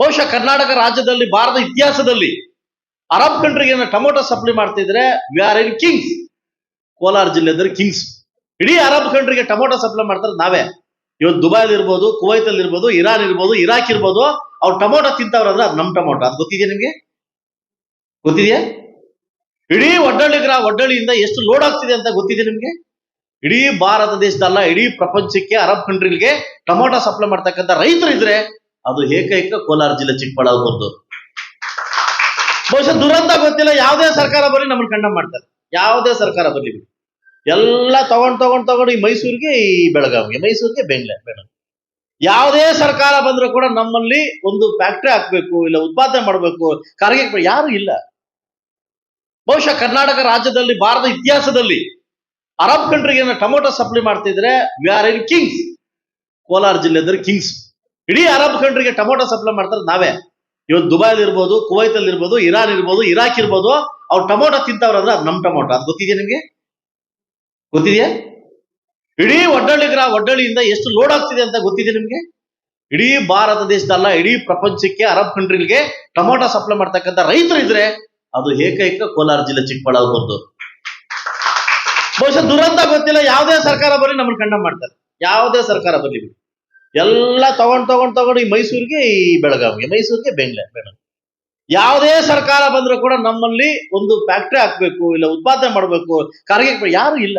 ಬಹುಶಃ ಕರ್ನಾಟಕ ರಾಜ್ಯದಲ್ಲಿ, ಭಾರತ ಇತಿಹಾಸದಲ್ಲಿ ಅರಬ್ ಕಂಟ್ರಿಗೆ ಟೊಮೊಟೊ ಸಪ್ಲೈ ಮಾಡ್ತಿದ್ರೆ we are in kings Kolar ಜಿಲ್ಲೆದ್ರೆ kings ಇಡೀ ಅರಬ್ ಕಂಟ್ರಿಗೆ ಟೊಮೊಟೊ ಸಪ್ಲೈ ಮಾಡ್ತಾರೆ ನಾವೇ. ಇವತ್ತು ದುಬೈಲ್ ಇರ್ಬೋದು, ಕುವೈತಲ್ಲಿ ಇರ್ಬೋದು, ಇರಾನ್ ಇರ್ಬೋದು, ಇರಾಕ್ ಇರ್ಬೋದು, ಅವ್ರು ಟೊಮೊಟೊ ತಿಂತವ್ರಂದ್ರೆ ಅದು ನಮ್ ಟೊಮೊಟೊ. ಅದು ಗೊತ್ತಿದೆಯಾ ನಿಮ್ಗೆ? ಗೊತ್ತಿದೆಯಾ? ಇಡೀ ಒಡ್ಡಳ್ಳಿ ಗ್ರಾ, ಒಡ್ಡಳ್ಳಿಯಿಂದ ಎಷ್ಟು ಲೋಡ್ ಆಗ್ತಿದೆ ಅಂತ ಗೊತ್ತಿದೆ ನಿಮ್ಗೆ? ಇಡೀ ಭಾರತ ದೇಶದಲ್ಲ, ಇಡೀ ಪ್ರಪಂಚಕ್ಕೆ, ಅರಬ್ ಕಂಟ್ರಿಗೆ ಟೊಮೊಟೊ ಸಪ್ಲೈ ಮಾಡ್ತಕ್ಕಂಥ ರೈತರು ಇದ್ರೆ ಅದು ಏಕೈಕ ಕೋಲಾರ ಜಿಲ್ಲೆ ಚಿಕ್ಕಬಳ್ಳಾಪುರದ್ದು. ಬಹುಶಃ ದುರಂತ ಗೊತ್ತಿಲ್ಲ, ಯಾವುದೇ ಸರ್ಕಾರ ಬರಲಿ ನಮ್ಮನ್ನು ಕಂಡಮ್ ಮಾಡ್ತಾರೆ. ಯಾವುದೇ ಸರ್ಕಾರ ಬರಲಿ ಎಲ್ಲ ತಗೊಂಡ್ ತಗೊಂಡ್ ತಗೊಂಡು ಈ ಮೈಸೂರಿಗೆ ಈ ಬೆಳಗಾವಿಗೆ, ಮೈಸೂರಿಗೆ ಬೆಂಗಳೂರು ಬೆಳಗಾವಿ ಯಾವುದೇ ಸರ್ಕಾರ ಬಂದ್ರೂ ಕೂಡ ನಮ್ಮಲ್ಲಿ ಒಂದು ಫ್ಯಾಕ್ಟ್ರಿ ಹಾಕ್ಬೇಕು, ಇಲ್ಲ ಉತ್ಪಾದನೆ ಮಾಡಬೇಕು ಕಾರ್ಗೆ ಯಾರು ಇಲ್ಲ. ಬಹುಶಃ ಕರ್ನಾಟಕ ರಾಜ್ಯದಲ್ಲಿ, ಭಾರತ ಇತಿಹಾಸದಲ್ಲಿ ಅರಬ್ ಕಂಟ್ರಿಗೆ ಟೊಮೊಟೊ ಸಪ್ಲೈ ಮಾಡ್ತಿದ್ರೆ we are in kings Kolar ಜಿಲ್ಲೆದ್ರೆ kings ಇಡೀ ಅರಬ್ ಕಂಟ್ರಿಗೆ ಟೊಮೊಟೊ ಸಪ್ಲೈ ಮಾಡ್ತಾರೆ ನಾವೇ. ಇವತ್ತು ದುಬೈಲ್ ಇರ್ಬೋದು, ಕುವೈತಲ್ಲಿ ಇರ್ಬೋದು, ಇರಾನ್ ಇರ್ಬೋದು, ಇರಾಕ್ ಇರ್ಬೋದು, ಅವ್ರು ಟೊಮೊಟೊ ತಿಂತವ್ರಂದ್ರೆ ಅದು ನಮ್ ಟೊಮೊಟೊ. ಅದು ಗೊತ್ತಿದೆಯಾ ನಿಮ್ಗೆ? ಗೊತ್ತಿದೆಯಾ? ಇಡೀ ಒಡ್ಡಳ್ಳಿ ಗ್ರಾ, ಒಡ್ಡಳ್ಳಿಯಿಂದ ಎಷ್ಟು ಲೋಡ್ ಆಗ್ತಿದೆ ಅಂತ ಗೊತ್ತಿದೆ ನಿಮ್ಗೆ? ಇಡೀ ಭಾರತ ದೇಶದಲ್ಲ ಇಡೀ ಪ್ರಪಂಚಕ್ಕೆ, ಅರಬ್ ಕಂಟ್ರಿಗೆ ಟೊಮೊಟೊ ಸಪ್ಲೈ ಮಾಡ್ತಕ್ಕಂಥ ರೈತರು ಇದ್ರೆ ಅದು ಏಕೈಕ ಕೋಲಾರ ಜಿಲ್ಲೆ ಚಿಕ್ಕಬಳ್ಳಾಪುರದ್ದು ಬಹುಶಃ ದುರಂತ ಗೊತ್ತಿಲ್ಲ, ಯಾವುದೇ ಸರ್ಕಾರ ಬರಲಿ ನಮ್ಮನ್ನು ಕಂಡ ಮಾಡ್ತಾರೆ. ಯಾವುದೇ ಸರ್ಕಾರ ಬರಲಿ ಎಲ್ಲ ತಗೊಂಡ್ ತಗೊಂಡ್ ತಗೊಂಡು ಈ ಮೈಸೂರಿಗೆ ಈ ಬೆಳಗಾವಿಗೆ, ಮೈಸೂರಿಗೆ ಬೆಂಗಳೂರು ಬೆಳಗಾವಿ ಯಾವುದೇ ಸರ್ಕಾರ ಬಂದ್ರು ಕೂಡ ನಮ್ಮಲ್ಲಿ ಒಂದು ಫ್ಯಾಕ್ಟ್ರಿ ಹಾಕ್ಬೇಕು, ಇಲ್ಲ ಉತ್ಪಾದನೆ ಮಾಡಬೇಕು ಕಾರ್ಗೆ ಯಾರು ಇಲ್ಲ.